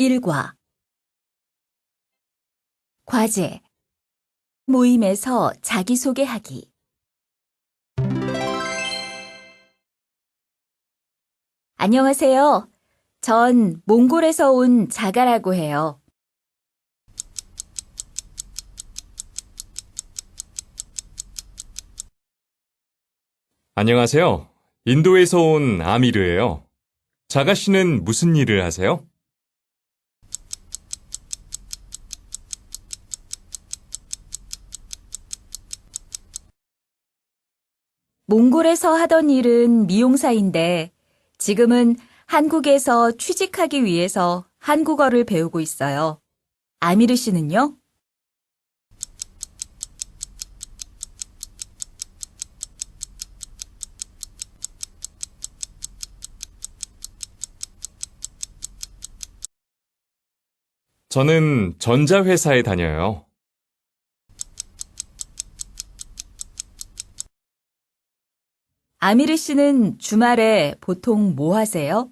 일과 과제 모임에서 자기소개하기 안녕하세요. 전 몽골에서 온 자가라고 해요. 안녕하세요. 인도에서 온 아미르예요. 자가 씨는 무슨 일을 하세요? 몽골에서 하던 일은 미용사인데 지금은 한국에서 취직하기 위해서 한국어를 배우고 있어요. 아미르 씨는요? 저는 전자회사에 다녀요. 아미르 씨는 주말에 보통 뭐 하세요?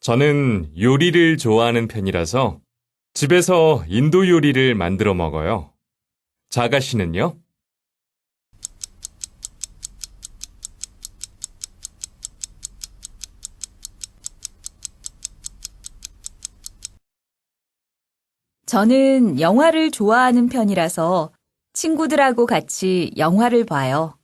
저는 요리를 좋아하는 편이라서 집에서 인도 요리를 만들어 먹어요. 자가 씨는요? 저는 영화를 좋아하는 편이라서 친구들하고 같이 영화를 봐요.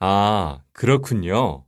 아, 그렇군요.